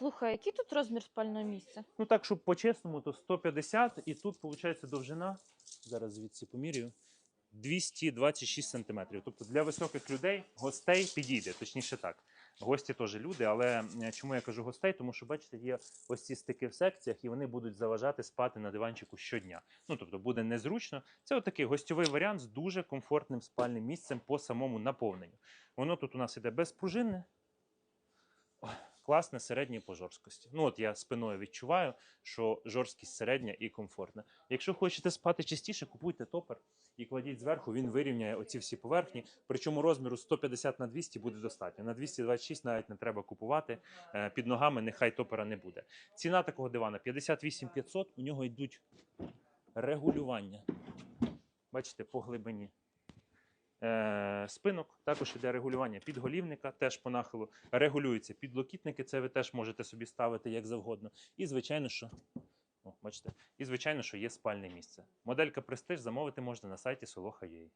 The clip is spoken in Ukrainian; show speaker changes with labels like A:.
A: Слухай, який тут розмір спального місця?
B: Ну так, щоб по-чесному, то 150, і тут виходить довжина. Зараз звідси помірюю. 226 сантиметрів. Тобто для високих людей, гостей підійде, точніше так. Гості теж люди, але чому я кажу гостей? Тому що, бачите, є ось ці стики в секціях, і вони будуть заважати спати на диванчику щодня. Ну тобто буде незручно. Це отакий гостьовий варіант з дуже комфортним спальним місцем по самому наповненню. Воно тут у нас іде безпружинне, класне середнє по жорсткості. Ну от я спиною відчуваю, що жорсткість середня і комфортна. Якщо хочете спати частіше, купуйте топер і кладіть зверху, він вирівняє оці всі поверхні. Причому розміру 150 на 200 буде достатньо. На 226 навіть не треба купувати. Е, Під ногами нехай топера не буде. Ціна такого дивана 58 500, у нього йдуть регулювання. Бачите, по глибині. Е, спинок також іде регулювання підголівника, теж по нахилу. Регулюються підлокітники, це ви теж можете собі ставити як завгодно. І звичайно, що о, бачите, і звичайно, що є спальне місце. Моделька Prestige замовити можна на сайті Soloha.ua.